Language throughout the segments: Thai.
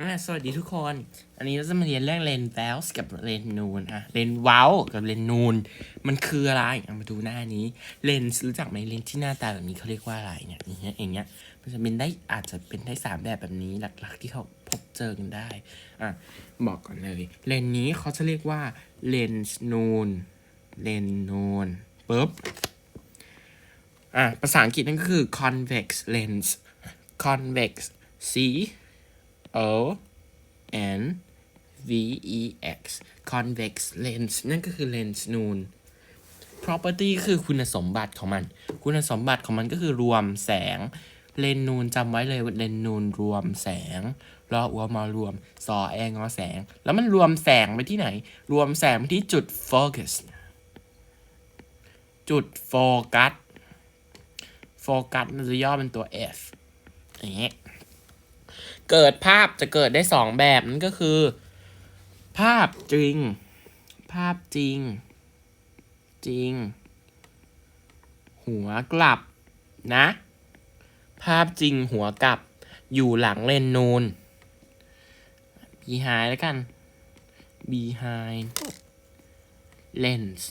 อ่าสวัสดีทุกคน อันนี้เราจะมาเรียนเรื่องเลนแวลส์กับเลนนูนอะเลนเวลกับเลนนูน มันคืออะไรเอามาดูหน้านี้ เลนส์รู้จักไหมเลนส์ที่หน้าตาแบบนี้เขาเรียกว่าอะไรเนี่ยอย่างเงี้ยอย่างเงี้ย มันจะเป็นได้อาจจะเป็นได้สามแบบแบบนี้หลักๆที่เขาพบเจอกันได้ อะบอกก่อนเลย เลนส์นี้เขาจะเรียกว่าเลนส์นูน เลนนูนปุ๊บ อะภาษาอังกฤษนั่นก็คือ convex lens convex c O N V E X convex lens นั่นก็คือเลนส์นูน property คือคุณสมบัติของมัน คุณสมบัติของมันก็คือรวมแสง เลนส์นูนจำไว้เลยว่าเลนส์นูนรวมแสงรออัวมารวมสอแองอแสง แล้วมันรวมแสงไปที่ไหน รวมแสงไปที่จุดโฟกัสจุดโฟกัส โฟกัสมันจะย่อเป็นตัว F อย่างเงี้ย เกิดภาพจะเกิดได้สองแบบนั่นก็คือ ภาพจริง ภาพจริง จริง หัวกลับนะ ภาพจริงหัวกลับ อยู่หลังเลนนูน behind แล้วกัน behind lens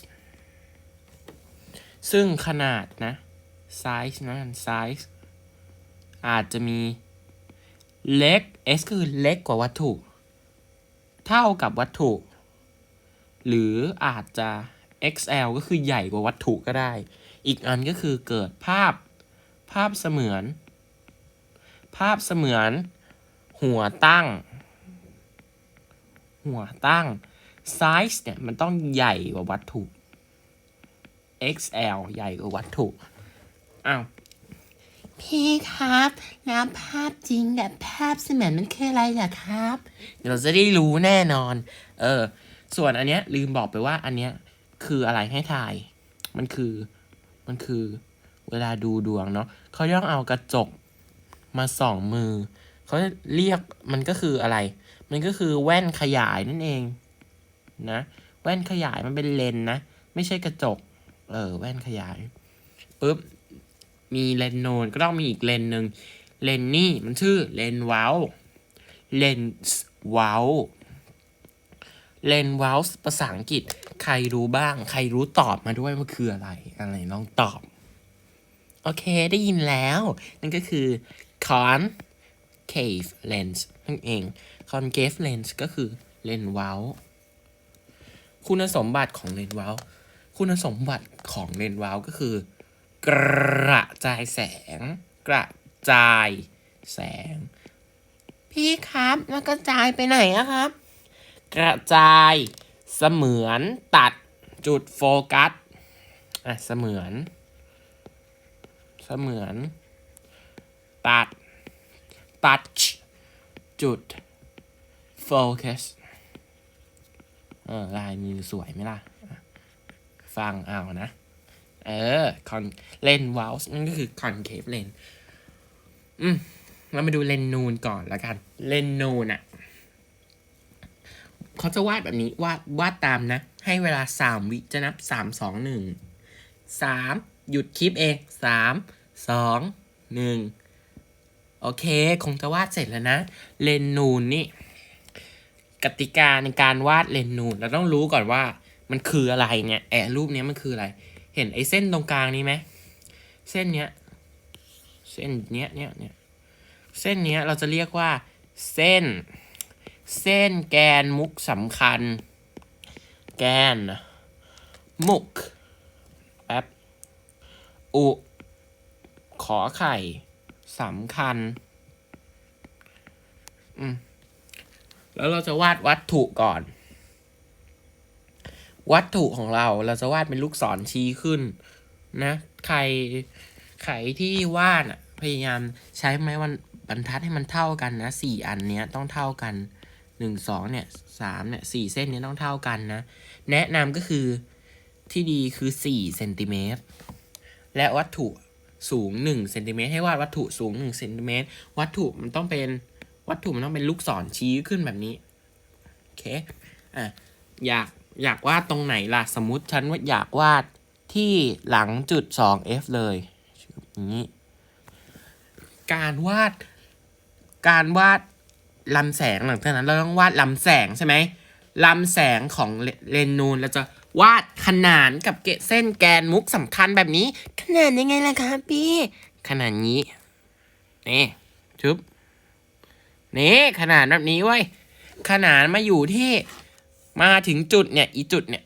ซึ่งขนาดนะ size นะ size อาจจะมี เล็ก s คือเล็กกว่าวัตถุ เท่ากับวัตถุ หรืออาจจะ xl ก็คือใหญ่กว่าวัตถุก็ได้ อีกอันก็คือเกิดภาพ ภาพเสมือน ภาพเสมือน หัวตั้ง หัวตั้ง size เนี่ยมันต้องใหญ่กว่าวัตถุ xl ใหญ่กว่าวัตถุ อ้าว พี่ครับ แล้วภาพจริงกับภาพเสมือนมันคืออะไรเหรอครับ เดี๋ยวเราจะได้รู้แน่นอน เออ ส่วนอันเนี้ยลืมบอกไปว่าอันเนี้ยคืออะไรให้ทาย มันคือ มันคือ เวลาดูดวงเนาะเขาย่องเอากระจกมาส่องมือ เขาเรียกมันก็คืออะไร มันก็คือแว่นขยายนั่นเอง นะ แว่นขยายมันเป็นเลนนะ ไม่ใช่กระจก เออ แว่นขยายปุ๊บ มีเลนส์โนนก็ต้องมีอีกเลนส์หนึ่งเลนนี่มันชื่อเลนส์เวลเลนส์เวลเลนส์เวลภาษาอังกฤษ ใครรู้บ้าง ใครรู้ตอบมาด้วยว่าคืออะไร อะไรลองตอบ โอเคได้ยินแล้ว นั่นก็คือ concave lens นั่นเอง concave lens ก็คือเลนส์เวลคุณสมบัติของเลนส์เวลคุณสมบัติของเลนส์เวลก็คือ กระจายแสง กระจายแสง พี่ครับแล้วกระจายไปไหนอะครับ กระจายเสมือนตัดจุดโฟกัสอะเสมือน เสมือน ตัด ตัดจุดโฟกัสเออลายมือสวยไหมล่ะ ฟังเอานะ เออคอนเลนว a ลส์นั่นก็คือคอนเคฟเลนอืมเรามาดูเลนนูนก่อนละกัน เลนนูนอะเขาจะวาดแบบนี้วาดวาดตามนะ ให้เวลาสามวิจะนับสามสองหนึ่งสามหยุดคลิปเองสามสองหนึ่งโอเค คงจะวาดเสร็จแล้วนะ เลนนูนนี่ กติกาในการวาดเลนนูน เราต้องรู้ก่อนว่ามันคืออะไรเนี่ย แอะรูปเนี้ยมันคืออะไร เห็นไอ้เส้นตรงกลางนี้ไหมเส้นเนี้ย เส้นเนี้ยเนี้ยเนี้ยเส้นเนี้ยเราจะเรียกว่า เส้น เส้นแกนมุกสำคัญ แกน มุกแป๊บอุ ขอไข่สำคัญ อืม แล้วเราจะวาดวัตถุก่อน วัตถุของเราเราจะวาดเป็นลูกศรชี้ขึ้นนะ ใครใครที่วาดอะพยายามใช้ไม้วันบรรทัดให้มันเท่ากันนะสี่อันเนี้ยต้องเท่ากันหนึ่งสองเนี่ยสามเนี่ยสี่เส้นเนี้ยต้องเท่ากันนะ แนะนำก็คือที่ดีคือสี่เซนติเมตรและวัตถุสูงหนึ่งเซนติเมตรให้วาดวัตถุสูงหนึ่งเซนติเมตรวัตถุมันต้องเป็นวัตถุมันต้องเป็นลูกศรชี้ขึ้นแบบนี้ โอเค อะ อยาก อยากวาดตรงไหนล่ะ สมมติฉันว่าอยากวาดที่หลังจุด 2f เลยอย่างนี้การวาด การวาดลำแสงหลังจากนั้นเราต้องวาดลำแสงใช่ไหมลำแสงของเลเลนนูนเราจะวาดขนานกับเกะเส้นแกนมุกสำคัญแบบนี้ ขนานยังไงล่ะครับพี่ขนาดนี้นี่ชุบนี่ขนาดแบบนี้เว้ขนานมาอยู่ที่ มาถึงจุดเนี่ยอีจุดเนี่ย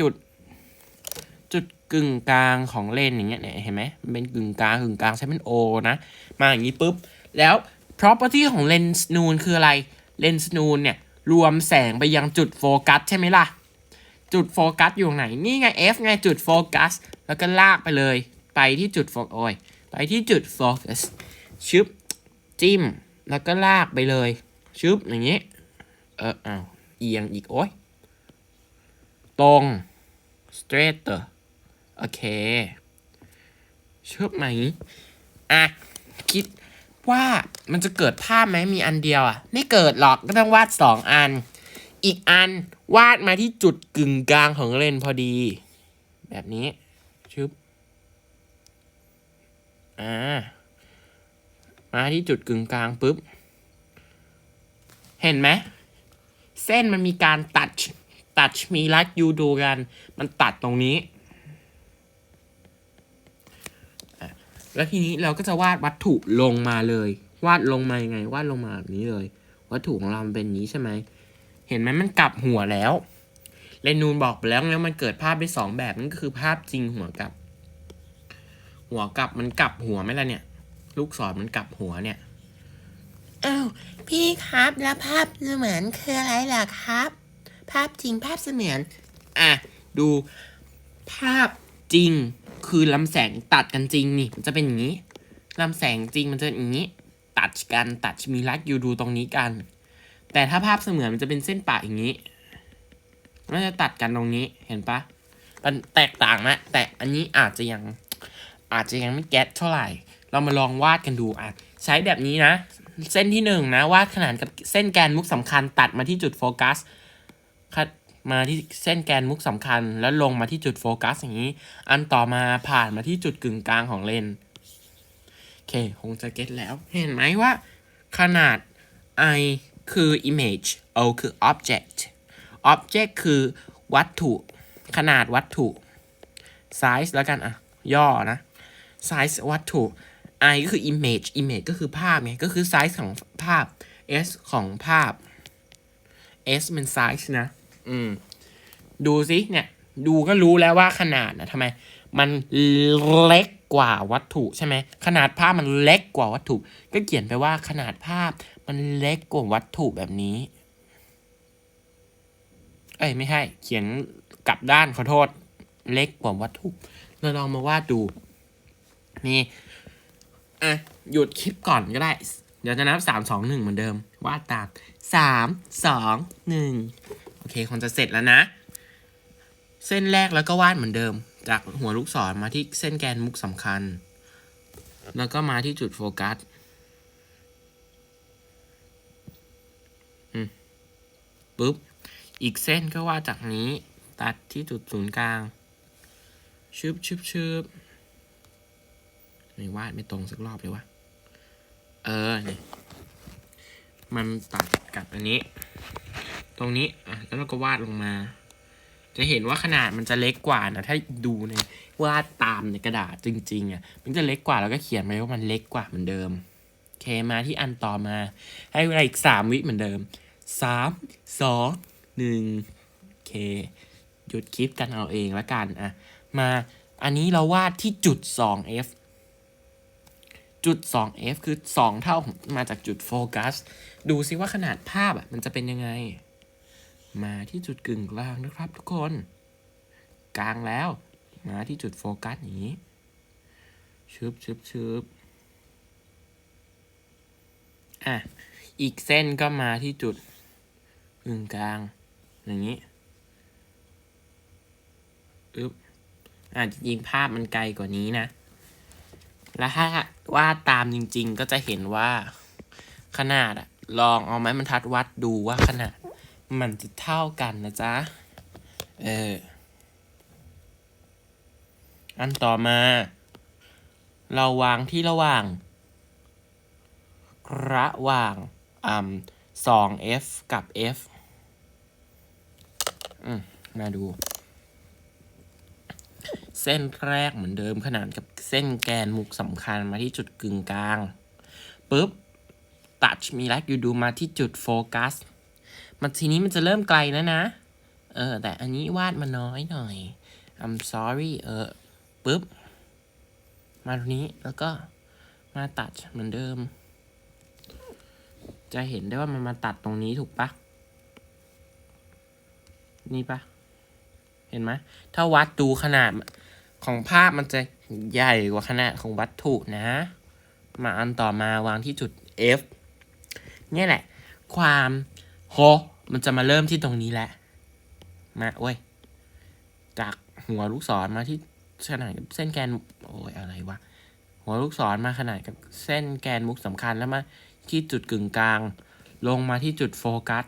จุด จุดกึ่งกลางของเลนอย่างเงี้ยเนี่ยเห็นไหมมันเป็นกึ่งกลางกึ่งกลางใช้เป็นโอนะมาอย่างนี้ปุ๊บแล้ว property ของเลนส์นูนคืออะไรเลนส์นูนเนี่ยรวมแสงไปยังจุดโฟกัสใช่ไหมล่ะ จุดโฟกัสอยู่ไหน นี่ไง F ไงจุดโฟกัส แล้วก็ลากไปเลย ไปที่จุดโฟโอยไปที่จุดโฟกัสชึบจิ้ม แล้วก็ลากไปเลยชึบอย่างนี้ เอออ้าวเอียงอีกโอ้ย ตรง straight โอเคชึบไหมอะคิดว่ามันจะเกิดภาพไหมมีอันเดียวอะ ไม่เกิดหรอกก็ต้องวาดสองอัน อีกอันวาดมาที่จุดกึ่งกลางของเลนพอดี แบบนี้ชึบอ่ามาที่จุดกึ่งกลางปุ๊บ เห็นไหม เส้นมันมีการตัด ตัดมีรัดยูดูกัน มันตัดตรงนี้แล้วทีนี้เราก็จะวาดวัตถุลงมาเลย วาดลงมายังไง วาดลงมาแบบนี้เลย วัตถุของเรามันเป็นนี้ใช่ไหมเห็นไหมมันกลับหัวแล้วเรนูนบอกไปแล้วแล้วมันเกิดภาพได้สองแบบนั่นก็คือภาพจริงหัวกลับ หัวกลับมันกลับหัวไหมล่ะเนี่ย ลูกศรมันกลับหัวเนี่ยอ้าวพี่ครับแล้วภาพเสมือนคืออะไรล่ะครับ ภาพจริงภาพเสมือน อะ ดูภาพจริง คือลำแสงตัดกันจริงนี่มันจะเป็นอย่างนี้ลำแสงจริงมันจะอย่างนี้ ตัดกันตัดมีรัดอยู่ดูตรงนี้กัน แต่ถ้าภาพเสมือนมันจะเป็นเส้นปะอย่างนี้มันจะตัดกันตรงนี้เห็นปะมันแตกต่างนะแต่อันนี้อาจจะยังอาจจะยังไม่แก๊สเท่าไหร่ เรามาลองวาดกันดูอะใช้แบบนี้นะ เส้นที่หนึ่งนะวาดขนานกับเส้นแกนมุกสำคัญตัดมาที่จุดโฟกัส คัดมาที่เส้นแกนมุกสำคัญ แล้วลงมาที่จุดโฟกัสอย่างนี้ อันต่อมาผ่านมาที่จุดกึ่งกลางของเลนโอเค คงจะเก็ตแล้ว เห็นไหมว่า ขนาด i คือ image o คือ object object คือวัตถุ ขนาดวัตถุ size แล้วกันอะย่อนะ size วัตถุ i ก็คือ image image ก็คือภาพไง ก็คือ size ของภาพ s ของภาพ s เป็น size นะ อืม ดูสิเนี่ย ดูก็รู้แล้วว่าขนาดนะทำไม มันเล็กกว่าวัตถุใช่ไหมขนาดภาพมันเล็กกว่าวัตถุ ก็เขียนไปว่าขนาดภาพมันเล็กกว่าวัตถุแบบนี้ เอ้ยไม่ใช่ เขียนกลับด้านขอโทษ เล็กกว่าวัตถุเราลองมาวาดดูนี่อะหยุดคลิปก่อนก็ได้ เดี๋ยวจะนับสามสองหนึ่งเหมือนเดิมวาดตามสามสองหนึ่ง เคคงจะเสร็จแล้วนะ เส้นแรกแล้วก็วาดเหมือนเดิม จากหัวลูกศรมาที่เส้นแกนมุกสำคัญ แล้วก็มาที่จุดโฟกัสปุ๊บ อีกเส้นก็วาดจากนี้ ตัดที่จุดศูนย์กลาง ชึบชึบชึบไม่วาดไม่ตรงสักรอบเลยวะ เออ นี่ มันตัดกับอันนี้ ตรงนี้อะแล้วเราก็วาดลงมา จะเห็นว่าขนาดมันจะเล็กกว่านะถ้าดูในวาดตามในกระดาษจริงๆอะมันจะเล็กกว่าแล้วก็เขียนไว้ว่ามันเล็กกว่าเหมือนเดิมโอเคมาที่อันต่อมา ให้เวลาอีกสามวิเหมือนเดิมสามสองหนึ่งโอเค หยุดคลิปกันเอาเองละกันอะมาอันนี้เราวาดที่จุด 2f จุด 2f คือ 2 เท่ามาจากจุดโฟกัส ดูซิว่าขนาดภาพอะมันจะเป็นยังไง มาที่จุดกึ่งกลางนะครับทุกคน กลางแล้ว มาที่จุดโฟกัสอย่างนี้ชึบชึบชึบอะ อีกเส้นก็มาที่จุดกึ่งกลาง อย่างนี้อึ๊บอะจริงภาพมันไกลกว่านี้นะ แล้วถ้าวาดตามจริง ๆ ก็จะเห็นว่าขนาดอะลองเอาไม้บรรทัดวัดดูว่าขนาด มันจะเท่ากันนะจ๊ะ เออ อันต่อมา เราวางที่ระหว่าง ระหว่างอ่าสอง f กับ f อืมมาดู เส้นแรกเหมือนเดิมขนานกับเส้นแกนมุกสำคัญมาที่จุดกึ่งกลางปุ๊บตัดมีลักอยู่ดูมาที่จุดโฟกัส มันทีนี้มันจะเริ่มไกลแล้วนะ เออ แต่อันนี้วาดมาน้อยหน่อย I'm sorry เออปุ๊บ มาตรงนี้แล้วก็มาตัดเหมือนเดิม จะเห็นได้ว่ามันมาตัดตรงนี้ถูกปะนี่ปะเห็นไหมถ้าวัดดูขนาดของภาพมันจะใหญ่กว่าขนาดของวัตถุนะ มาอันต่อมาวางที่จุด F เนี่ยแหละ ความ โฮมันจะมาเริ่มที่ตรงนี้แหละ มาเว้ย จากหัวลูกศรมาที่ขนาดกับเส้นแกน โอ้ยอะไรวะ หัวลูกศรมาขนาดกับเส้นแกนมุกสำคัญแล้วมาที่จุดกึ่งกลาง ลงมาที่จุดโฟกัส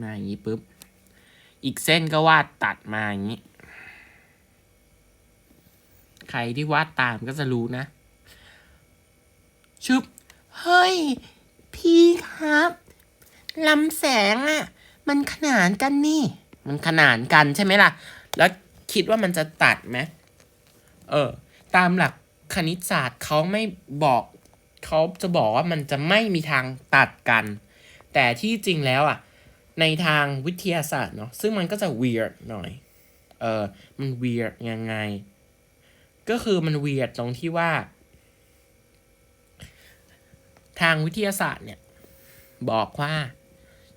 มาอย่างนี้ปุ๊บ อีกเส้นก็วาดตัดมาอย่างนี้ ใครที่วาดตามก็จะรู้นะชุบเฮ้ย พี่ครับลำแสงอะ่ะ มันขนานกันนี่ มันขนานกันใช่ไหมล่ะ แล้วคิดว่ามันจะตัดไหมเออ ตามหลักคณิตศาสตร์เขาไม่บอกเขาจะบอกว่ามันจะไม่มีทางตัดกัน แต่ที่จริงแล้วอะ ในทางวิทยาศาสตร์เนาะซึ่งมันก็จะ weird หน่อย เออ มัน weird ยังไง ก็คือมัน weird ตรงที่ว่า ทางวิทยาศาสตร์เนี่ย บอกว่า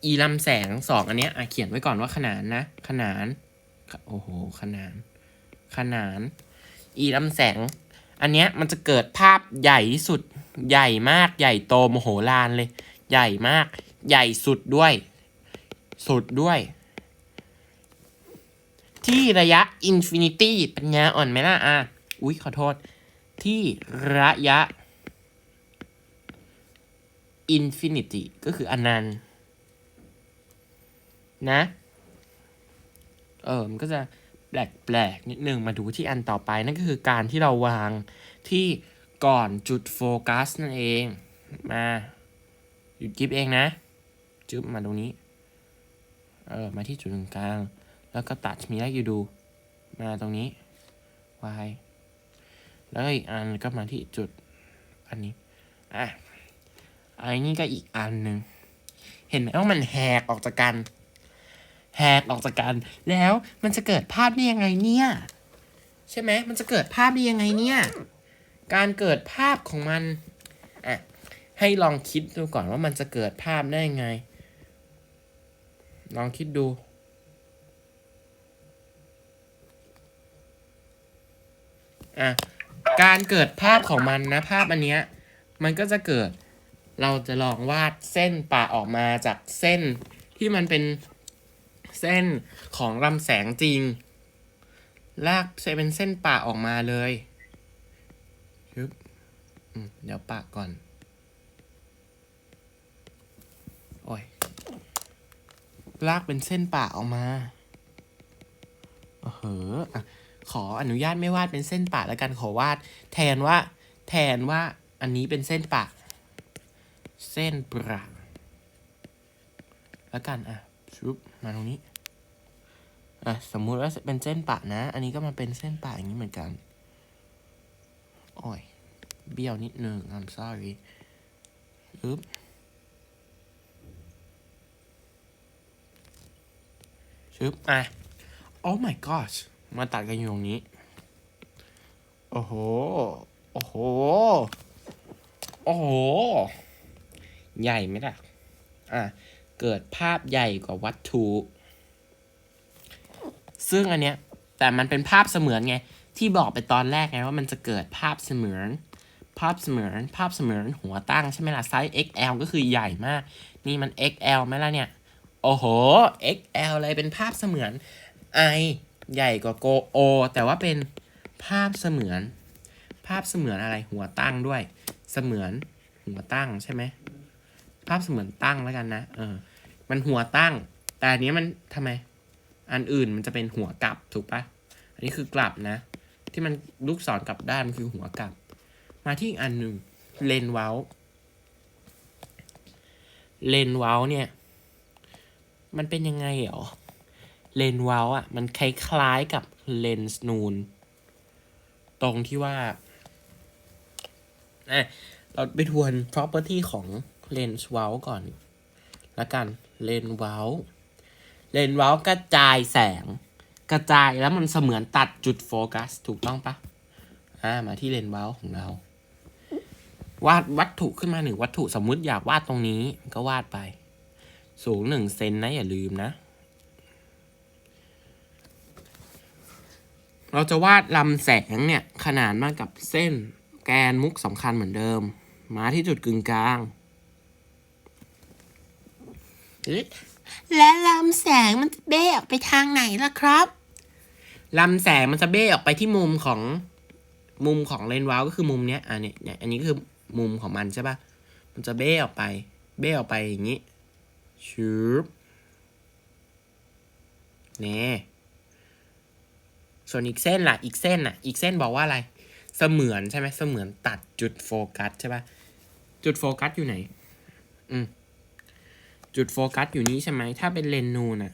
อีลำแสงสองอันเนี้ยอะเขียนไว้ก่อนว่าขนานนะ ขนานโอ้โหขนาน ขนาน อีลำแสง อันเนี้ยมันจะเกิดภาพใหญ่ที่สุดใหญ่มากใหญ่โตมโหฬารเลย ใหญ่มาก ใหญ่สุดด้วย สุดด้วย ที่ระยะอินฟินิตี้ปัญญาอ่อนไหมล่ะอะ อุ๊ย ขอโทษ ที่ระยะ อินฟินิตี้ก็คืออนันต์นะ เออมันก็จะแปลกๆ นิดนึงมาดูที่อันต่อไป นั่นก็คือการที่เราวางที่ก่อนจุดโฟกัสนั่นเอง มาหยุดกิฟเองนะจึ๊บมาตรงนี้ เออ มาที่จุดตรงกลาง แล้วก็ตัดมีอะไรอยู่ดู มาตรงนี้ y แล้วอีกอันก็มาที่จุดอันนี้ อะ อันนี้ก็อีกอันหนึ่งเห็นไหมว่ามันแหกออกจากกันแหกออกจากกัน แล้วมันจะเกิดภาพได้ยังไงเนี่ย ใช่ไหมมันจะเกิดภาพได้ยังไงเนี่ย การเกิดภาพของมันอะให้ลองคิดดูก่อนว่ามันจะเกิดภาพได้ยังไง ลองคิดดูอะการเกิดภาพของมันนะ ภาพอันเนี้ยมันก็จะเกิด เราจะลองวาดเส้นปะออกมาจากเส้นที่มันเป็นเส้นของลำแสงจริง ลากใช้เป็นเส้นปะออกมาเลยชึบอืมเดี๋ยวปะก่อน โอ้ย ลากเป็นเส้นปะออกมาเออเหอะอะขออนุญาตไม่วาดเป็นเส้นปะแล้วกันขอวาด แทนว่า แทนว่าอันนี้เป็นเส้นปะ เส้นประแล้วกันอะชุบมาตรงนี้อะสมมุติว่าเป็นเส้นปะนะ อันนี้ก็มาเป็นเส้นปะอย่างนี้เหมือนกันโอ้ยเบี้ยวนิดนึง I'm sorry อึ๊บชึบอะ oh my gosh มาตัดกันอยู่ตรงนี้ โอ้โห โอ้โห โอ้โห ใหญ่ไหมล่ะ อะ เกิดภาพใหญ่กว่าวัตถุ ซึ่งอันเนี้ย แต่มันเป็นภาพเสมือนไง ที่บอกไปตอนแรกไงว่ามันจะเกิดภาพเสมือน ภาพเสมือน ภาพเสมือนหัวตั้งใช่ไหมล่ะ ไซส์ XL ก็คือใหญ่มาก นี่มัน XL ไหมล่ะเนี่ย โอ้โห XL อะไรเป็นภาพเสมือน I ใหญ่กว่า Go O แต่ว่าเป็นภาพเสมือน ภาพเสมือนอะไรหัวตั้งด้วย เสมือนหัวตั้งใช่ไหม ภาพเสมือนตั้งแล้วกันนะ เออ มันหัวตั้ง แต่อันนี้มันทำไม อันอื่นมันจะเป็นหัวกลับถูกปะอันนี้คือกลับนะ ที่มันลูกศรกลับด้านมันคือหัวกลับ มาที่อีกอันหนึ่งเลนเว้า เลนเว้าเนี่ย มันเป็นยังไงหรอ เลนเว้าอะ มันคล้ายๆกับเลนส์นูน ตรงที่ว่าอ้ยเราไปทวน property ของ เลนส์เว้าก่อนแล้วกันเลนส์เว้าเลนส์เว้ากระจายแสง กระจายแล้วมันเสมือนตัดจุดโฟกัส ถูกต้องปะอ่ามาที่เลนส์เว้าของเรา วาดวัตถุขึ้นมาหนึ่งวัตถุสมมุติอยากวาดตรงนี้ก็วาดไป สูงหนึ่งเซนนะอย่าลืมนะเราจะวาดลำแสงเนี่ย ขนานมากับเส้นแกนมุกสำคัญเหมือนเดิม มาที่จุดกึ่งกลาง และลำแสงมันจะเบ้ออกไปทางไหนล่ะครับลำแสงมันจะเบ้ออกไปที่มุมของมุมของเลนส์วาล์วก็คือมุมเนี้ยอะเนี่ยเนี่ยอันนี้คือมุมของมันใช่ปะมันจะเบ้ออกไป เบ้ออกไปอย่างนี้ชืบเนี่ยส่วนอีกเส้นล่ะ อีกเส้นอะ อีกเส้นบอกว่าอะไร เสมือนใช่ไหมเสมือนตัดจุดโฟกัสใช่ปะจุดโฟกัสอยู่ไหน อืม จุดโฟกัสอยู่นี้ใช่ไหม ถ้าเป็นเลนนูนอะ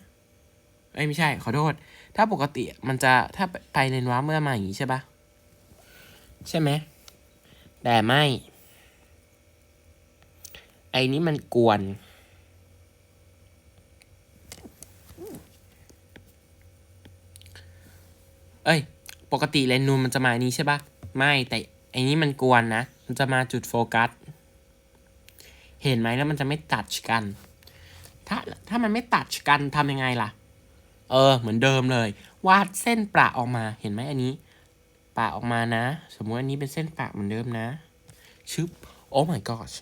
เอ้ยไม่ใช่ ขอโทษ ถ้าปกติมันจะถ้าไปเลนว้าเมื่อมาอย่างนี้ใช่ปะใช่ไหม แต่ไม่ ไอ้นี้มันกวน เอ้ย ปกติเลนนูนมันจะมาอันนี้ใช่ปะไม่แต่ไอ้นี้มันกวนนะ มันจะมาจุดโฟกัส เห็นไหมแล้วมันจะไม่ตัดกัน ถ้าถ้ามันไม่ตัดกันทำยังไงล่ะ เออ เหมือนเดิมเลย วาดเส้นประออกมา เห็นไหมอันนี้ประออกมานะ สมมติอันนี้เป็นเส้นประเหมือนเดิมนะ ชึบ โอ้ my gosh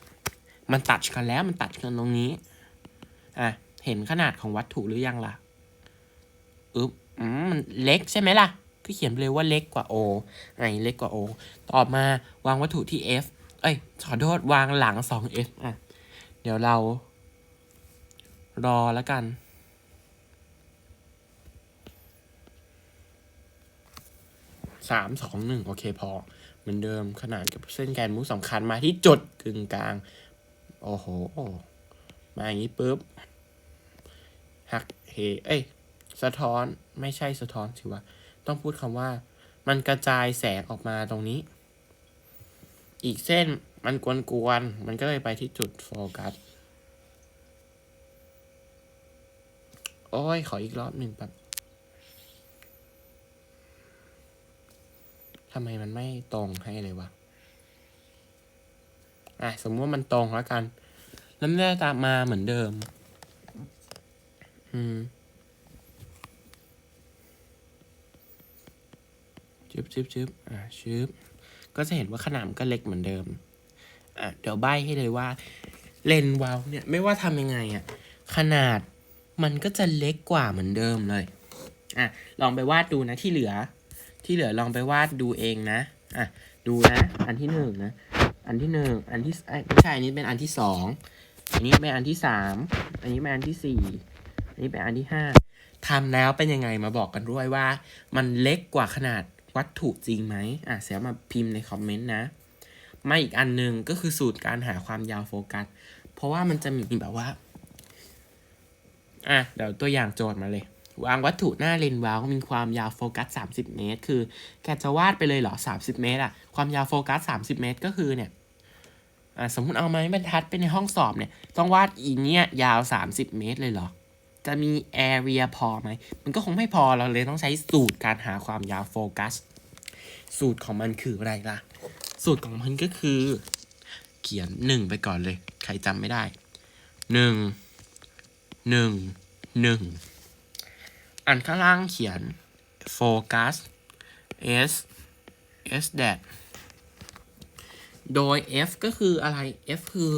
มันตัดกันแล้ว มันตัดกันตรงนี้ อะ เห็นขนาดของวัตถุหรือยังล่ะ อึ๊บอืมมันเล็กใช่ไหมล่ะ ก็เขียนเลยว่าเล็กกว่า O ไงเล็กกว่า O ต่อมาวางวัตถุที่ F เอ้ย ขอโทษวางหลัง 2F อะ เดี๋ยวเรา รอแล้วกัน สามสองหนึ่งโอเคพอ เหมือนเดิมขนาดกับเส้นแกนมุกสำคัญมาที่จุดกึ่งกลาง โอ้โห มาอย่างนี้ปุ๊บ หักเหเอ้ย สะท้อนไม่ใช่สะท้อนสิวะ ต้องพูดคำว่า มันกระจายแสงออกมาตรงนี้ อีกเส้นมันกวนๆ มันก็เลยไปที่จุดโฟกัส โอ้ย ขออีกรอบหนึ่งแบบทำไมมันไม่ตรงให้เลยวะ อะ สมมติว่ามันตรงแล้วกัน แล้วมันได้ตามมาเหมือนเดิม อืมชึบชึบชึบอะชึบก็จะเห็นว่าขนาดก็เล็กเหมือนเดิม อะ เดี๋ยวใบให้เลยว่า เลนวาล์วเนี่ย ไม่ว่าทำยังไงอะขนาด มันก็จะเล็กกว่าเหมือนเดิมเลยอะลองไปวาดดูนะที่เหลือ ที่เหลือลองไปวาดดูเองนะอะดูนะ อันที่หนึ่งนะ อันที่หนึ่งอันที่ไม่ใช่อันนี้เป็นอันที่สองอันนี้เป็นอันที่สามอันนี้เป็นอันที่สี่อันนี้เป็นอันที่ห้าทำแล้วเป็นยังไงมาบอกกันด้วยว่า มันเล็กกว่าขนาดวัตถุจริงไหมอะเสียมาพิมพ์ในคอมเมนต์นะมาอีกอันหนึ่งก็คือสูตรการหาความยาวโฟกัส เพราะว่ามันจะมีแบบว่า อะเดี๋ยวตัวอย่างโจทย์มาเลย วางวัตถุหน้าเลนส์วาวมีความยาวโฟกัส 30 เมตร คือแกจะวาดไปเลยเหรอ 30 เมตรอะความยาวโฟกัส 30 เมตร ก็คือเนี่ยอะสมมุติเอาไม้บรรทัดไปในห้องสอบเนี่ยต้องวาดอีเนี่ยยาว 30 เมตรเลยเหรอจะมี area พอไหม มันก็คงไม่พอเราเลยต้องใช้สูตรการหาความยาวโฟกัส สูตรของมันคืออะไรล่ะ สูตรของมันก็คือ เขียนหนึ่งไปก่อนเลย ใครจำไม่ได้หนึ่ง หนึ่งหนึ่งอันข้างล่างเขียนโฟกัส s s that โดย f ก็คืออะไร f คือ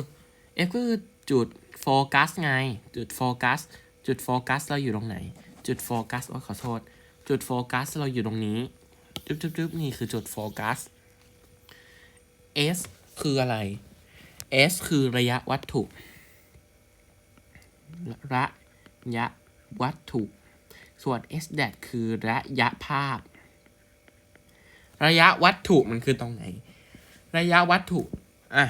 f ก็คือจุดโฟกัสไง จุดโฟกัส จุดโฟกัสเราอยู่ตรงไหน จุดโฟกัสโอ้ขอโทษ จุดโฟกัสเราอยู่ตรงนี้จุ๊บจุ๊บจุ๊บนี่คือจุดโฟกัส s คืออะไร s คือระยะวัตถุ ระยะวัตถุ ส่วน s d a t คือระยะภาพ ระยะวัตถุมันคือตรงไหน ระยะวัตถุ อะ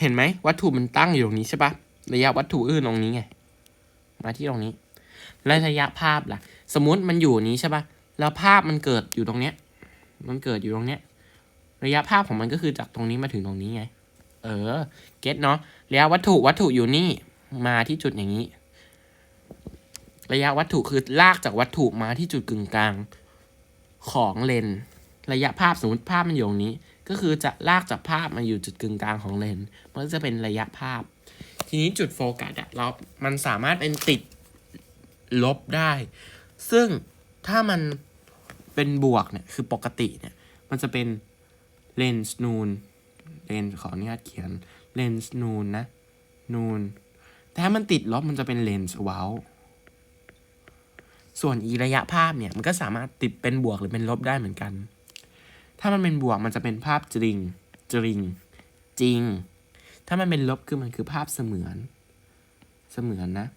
เห็นไหมวัตถุมันตั้งอยู่ตรงนี้ใช่ปะระยะวัตถุอื่นตรงนี้ไง มาที่ตรงนี้แล้วระยะภาพล่ะ สมมติมันอยู่นี้ใช่ปะแล้วภาพมันเกิดอยู่ตรงเนี้ย มันเกิดอยู่ตรงเนี้ย ระยะภาพของมันก็คือจากตรงนี้มาถึงตรงนี้ไง เออ เก็ตเนาะ ระยะวัตถุวัตถุอยู่นี่ มาที่จุดอย่างนี้ ระยะวัตถุคือลากจากวัตถุมาที่จุดกึ่งกลางของเลนส์ระยะภาพสมมติภาพมันอยู่ตรงนี้ ก็คือจะลากจากภาพมาอยู่จุดกึ่งกลางของเลนส์มันจะเป็นระยะภาพ ทีนี้จุดโฟกัสอะเรา มันสามารถเป็นติดลบได้ ซึ่งถ้ามันเป็นบวกเนี่ย คือปกติเนี่ย มันจะเป็นเลนส์นูน เลนส์ขออนุญาตเขียน เลนส์นูนนะ นูน แต่ถ้ามันติดลบมันจะเป็นเลนส์เว้า ส่วนอีระยะภาพเนี่ยมันก็สามารถติดเป็นบวกหรือเป็นลบได้เหมือนกัน ถ้ามันเป็นบวกมันจะเป็นภาพจริง จริง จริง ถ้ามันเป็นลบคือมันคือภาพเสมือน เสมือนนะ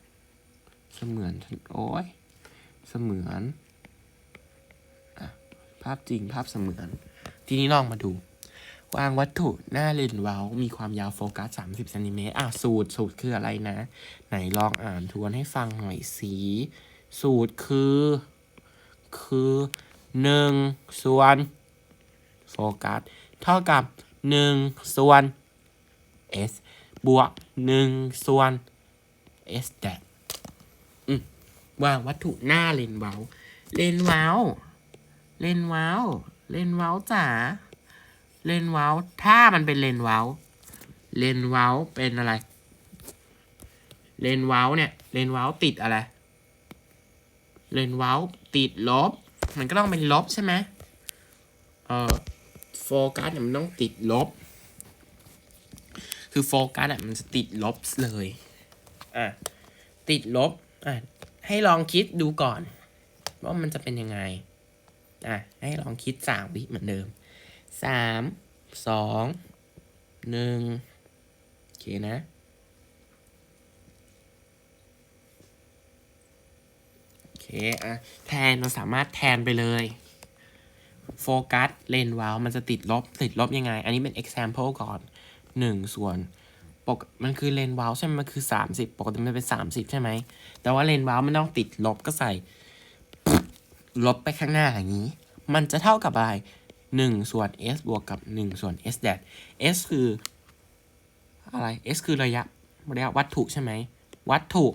เสมือนโอ้ยเสมือนอภาพจริงภาพเสมือน ทีนี้ลองมาดู วางวัตถุหน้าเลนส์เว้า มีความยาวโฟกัส 30เซนติเมตรอะสูตรสูตรคืออะไรนะ ไหนลองอ่านทวนให้ฟังหน่อยสี สูตรคือ คือหนึ่งส่วนโฟกัสเท่ากับหนึ่งส่วน s บวกหนึ่งส่วน s แดดวางวัตถุหน้าเลนส์เว้าเลนส์เว้าเลนส์เว้าเลนส์เว้าจ๋าเลนส์เว้าถ้ามันเป็นเลนส์เว้าเลนส์เว้าเป็นอะไร เลนส์เว้าเนี่ย เลนส์เว้าติดอะไร เลนเว้าติดลบ มันก็ต้องเป็นลบใช่ไหมเอ่อโฟกัสเนี่ยมันต้องติดลบ คือโฟกัสอะมันจะติดลบเลยอะติดลบอะให้ลองคิดดูก่อน ว่ามันจะเป็นยังไงอะให้ลองคิดสามวิเหมือนเดิมสามสองหนึ่งโอเคนะ โอ เคอะแทนเราสามารถแทนไปเลยโฟกัสเลนวาวมันจะติดลบติดลบยังไง อันนี้เป็น example ก่อนหนึ่งส่วนปกมันคือเลนวาวใช่ไหมมันคือ 30 ปกติมันเป็น 30 ใช่ไหม แต่ว่าเลนวาวมันต้องติดลบก็ใส่ ลบไปข้างหน้าอย่างนี้ มันจะเท่ากับอะไร 1 ส่วน s บวกกับ 1 ส่วน s แดด s คือ อะไร s คือระยะระยะวัตถุใช่ไหม วัตถุ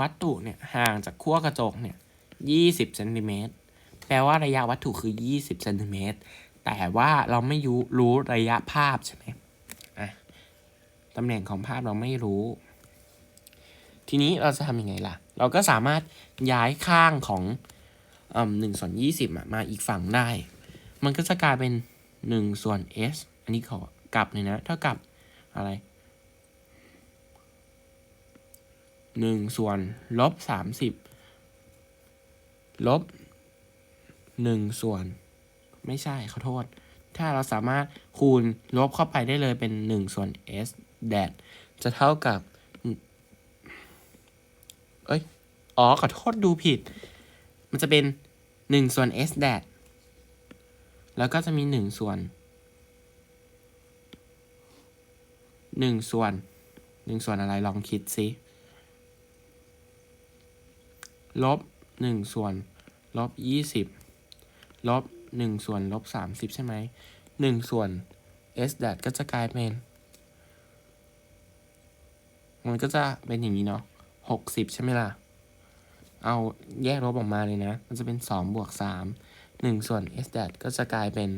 วัตถุเนี่ยห่างจากขั้วกระจกเนี่ย20เซนติเมตรแปลว่าระยะวัตถุคือ20เซนติเมตรแต่ว่าเราไม่รู้รู้ระยะภาพใช่ไหมอะตำแหน่งของภาพเราไม่รู้ ทีนี้เราจะทำยังไงล่ะ เราก็สามารถย้ายข้างของอหนึ่งส่วนยี่สิบมาอีกฝั่งได้ มันก็จะกลายเป็นหนึ่งส่วน s อันนี้ขอกลับเลยนะ เท่ากับอะไร หนึ่งส่วนลบสามสิบลบหนึ่งส่วน ไม่ใช่ขอโทษ ถ้าเราสามารถคูณลบเข้าไปได้เลยเป็นหนึ่งส่วน s แดดจะเท่ากับ เอ้ย อ๋อ ขอโทษดูผิด มันจะเป็นหนึ่งส่วน s แดดแล้วก็จะมีหนึ่งส่วนหนึ่งส่วนหนึ่งส่วนอะไรลองคิดสิ ลบหนึ่งส่วนลบยี่สิบลบหนึ่งส่วนลบสามสิบใช่ไหมหนึ่งส่วน s แดดก็จะกลายเป็น มันก็จะเป็นอย่างนี้เนาะหกสิบใช่ไหมล่ะ เอาแยกลบออกมาเลยนะ มันจะเป็นสองบวกสามหนึ่งส่วน s แดดก็จะกลายเป็น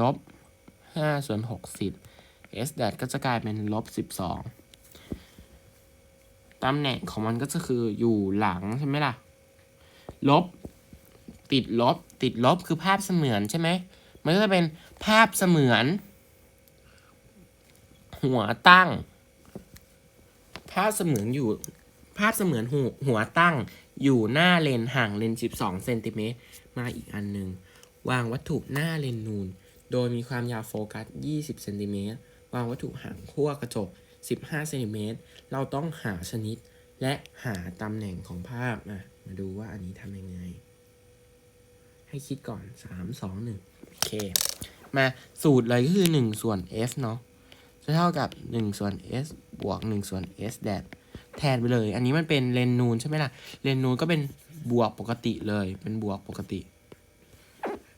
ลบห้าส่วนหกสิบ s แดดก็จะกลายเป็นลบสิบสอง ตำแหน่งของมันก็จะคืออยู่หลังใช่ไหมล่ะ ลบ ติดลบ ติดลบคือภาพเสมือนใช่ไหม มันก็จะเป็นภาพเสมือน หัวตั้ง ภาพเสมือนอยู่ ภาพเสมือนหัวหัวตั้ง อยู่หน้าเลนห่างเลน 12เซนติเมตรมาอีกอันหนึ่งวางวัตถุหน้าเลนนูน โดยมีความยาวโฟกัส 20เซนติเมตรวางวัตถุห่างขั้วกระจก 15เซนติเมตรเราต้องหาชนิดและหาตำแหน่งของภาพอะมาดูว่าอันนี้ทำยังไง ให้คิดก่อน 3 2 1 โอเค มาสูตรเลยก็คือ 1 ส่วน f เนาะจะเท่ากับ 1 ส่วน s บวก 1 ส่วน s แดดแทนไปเลย อันนี้มันเป็นเลนนูนใช่ไหมล่ะ เลนนูนก็เป็นบวกปกติเลย เป็นบวกปกติ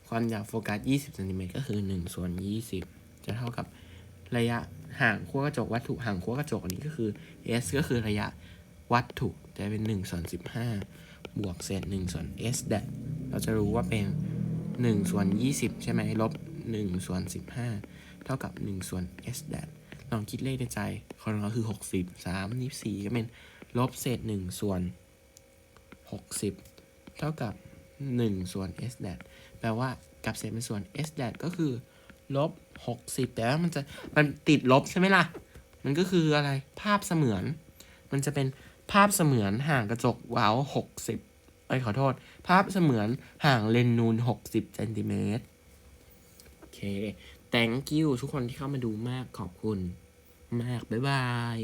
ความยาวโฟกัส 20เซนติเมตรก็คือ 1 ส่วน 20 จะเท่ากับระยะ ห่างขั้วกระจกวัตถุห่างขั้วกระจกอันนี้ก็คือ s ก็คือระยะวัตถุจะเป็น1ส่วน15 บวกเศษ1ส่วน s แดเราจะรู้ว่าเป็น 1 ส่วน 20 ใช่ไหมลบ 1 ส่วน 15 เท่ากับ 1 ส่วน s แดลองคิดเลขในใจของเราคือ 60 3 24 ก็เป็นลบเศษ 1 ส่วน 60 เท่ากับ 1 ส่วน s แดแปลว่ากับเศษเป็นส่วน s แดก็คือลบ หกสิบแต่ว่ามันจะมันติดลบใช่ไหมล่ะ มันก็คืออะไรภาพเสมือน มันจะเป็นภาพเสมือนห่างกระจกว้า60เอ้ขอโทษ ภาพเสมือนห่างเลนนูนหกสิบเซนติเมตรโอเค thank you ทุกคนที่เข้ามาดูมากขอบคุณ มาก บ๊ายบาย